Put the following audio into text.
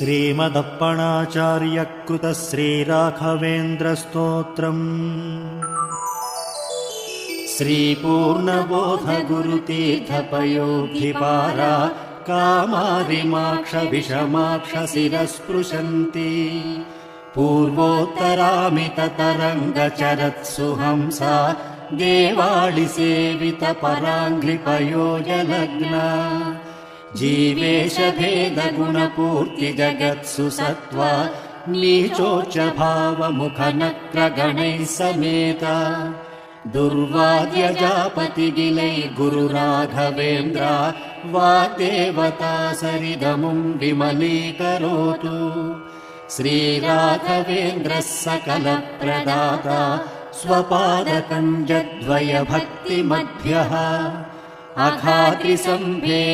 श्रीमदप्पणाचार्यकृतश्रीराघवेन्द्रस्तोत्रम् श्रीपूर्णबोधगुरुतीर्थपयोधिपारा कामारिमाक्षविषमाक्षशिरस्पृशन्ति। पूर्वोत्तरामिततरङ्गचरत्सु Hansa देवाळिसेवितपराङ्घ्रिपयोजलग्ना जीवेशभेदगुणपूर्तिजगत्सु Sattva नीचोच्च भावमुखनक्रगणैः समेता दुर्वाद्यजापतिगिलै Guru Raghavendra Vagdevata सरिदमुम् विमलीकरोतु। श्रीराघवेन्द्रः सकलप्रदाता स्वपादकञ्जद्वयभक्तिमध्यः। अघातिसम्भेद